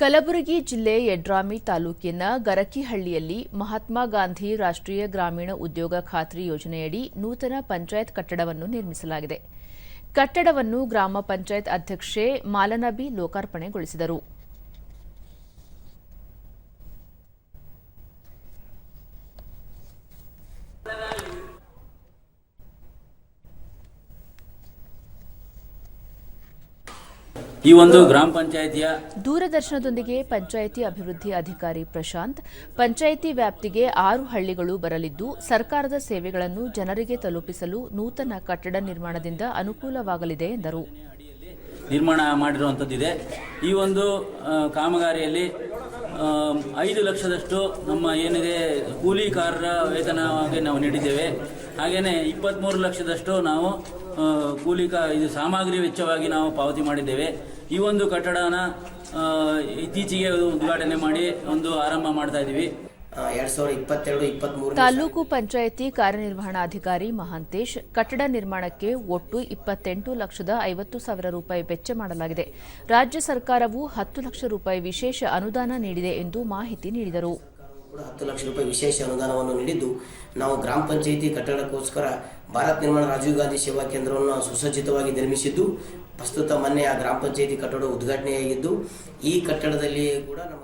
ಕಲಬುರಗಿ ಜಿಲ್ಲೆ ಯಡ್ರಾಮಿ ತಾಲೂಕಿನ ಗರಕಿಹಳ್ಳಿಯಲ್ಲಿ ಮಹಾತ್ಮ ಗಾಂಧಿ ರಾಷ್ಟ್ರೀಯ ಗ್ರಾಮೀಣ ಉದ್ಯೋಗ ಖಾತ್ರಿ ಯೋಜನೆಯಡಿ ನೂತನ ಪಂಚಾಯತ್ ಕಟ್ಟಡವನ್ನು ನಿರ್ಮಿಸಲಾಗಿದೆ. ಕಟ್ಟಡವನ್ನು ಗ್ರಾಮ ಪಂಚಾಯತ್ ಅಧ್ಯಕ್ಷೆ ಮಾಲನಬಿ ಲೋಕಾರ್ಪಣೆಗೊಳಿಸಿದರು. ಈ ಒಂದು ಗ್ರಾಮ ಪಂಚಾಯಿತಿಯ ದೂರದರ್ಶನದೊಂದಿಗೆ ಪಂಚಾಯಿತಿ ಅಭಿವೃದ್ಧಿ ಅಧಿಕಾರಿ ಪ್ರಶಾಂತ್ ಪಂಚಾಯಿತಿ ವ್ಯಾಪ್ತಿಗೆ ಆರು ಹಳ್ಳಿಗಳು ಬರಲಿದ್ದು ಸರ್ಕಾರದ ಸೇವೆಗಳನ್ನು ಜನರಿಗೆ ತಲುಪಿಸಲು ನೂತನ ಕಟ್ಟಡ ನಿರ್ಮಾಣದಿಂದ ಅನುಕೂಲವಾಗಲಿದೆ ಎಂದರು. ನಿರ್ಮಾಣ ಮಾಡಿರುವಂಥದ್ದಿದೆ. ಈ ಒಂದು ಕಾಮಗಾರಿಯಲ್ಲಿ ಐದು ಲಕ್ಷದಷ್ಟು ನಮ್ಮ ಏನಿದೆ ಕೂಲಿಕಾರರ ವೇತನವಾಗಿ ನಾವು ನೀಡಿದ್ದೇವೆ. ಹಾಗೆಯೇ ಇಪ್ಪತ್ತ್ಮೂರು ಲಕ್ಷದಷ್ಟು ನಾವು ಆ, ಕೂಲಿ ಕಾ ಇದು ಸಾಮಗ್ರಿ ವೆಚ್ಚವಾಗಿ ನಾವು ಪಾವತಿ ಮಾಡಿದ್ದೇವೆ. ಈ ಒಂದು ಕಟ್ಟಡನ ಇತ್ತೀಚೆಗೆ ಉದ್ಘಾಟನೆ ಮಾಡಿ ಒಂದು ಆರಂಭ ಮಾಡ್ತಾ ಇದ್ದೀವಿ. ತಾಲೂಕು ಪಂಚಾಯಿತಿ ಕಾರ್ಯನಿರ್ವಹಣಾಧಿಕಾರಿ ಮಹಾಂತೇಶ್ ಕಟ್ಟಡ ನಿರ್ಮಾಣಕ್ಕೆ ಒಟ್ಟು ಇಪ್ಪತ್ತೆಂಟು ಲಕ್ಷದ ಐವತ್ತು ಸಾವಿರ ರೂಪಾಯಿ ವೆಚ್ಚ ಮಾಡಲಾಗಿದೆ. ರಾಜ್ಯ ಸರ್ಕಾರವು ಹತ್ತು ಲಕ್ಷ ರೂಪಾಯಿ ವಿಶೇಷ ಅನುದಾನ ನೀಡಿದೆ ಎಂದು ಮಾಹಿತಿ ನೀಡಿದರು. ಕೂಡ ಹತ್ತು ಲಕ್ಷ ರೂಪಾಯಿ ವಿಶೇಷ ಅನುದಾನವನ್ನು ನೀಡಿದ್ದು, ನಾವು ಗ್ರಾಮ ಪಂಚಾಯಿತಿ ಕಟ್ಟಡಕ್ಕೋಸ್ಕರ ಭಾರತ್ ನಿರ್ಮಾಣ ರಾಜೀವ್ ಗಾಂಧಿ ಸೇವಾ ಕೇಂದ್ರವನ್ನು ಸುಸಜ್ಜಿತವಾಗಿ ನಿರ್ಮಿಸಿದ್ದು, ಪ್ರಸ್ತುತ ಮೊನ್ನೆ ಆ ಗ್ರಾಮ ಪಂಚಾಯಿತಿ ಕಟ್ಟಡ ಉದ್ಘಾಟನೆಯಾಗಿದ್ದು, ಈ ಕಟ್ಟಡದಲ್ಲಿ ಕೂಡ ನಮ್ಮ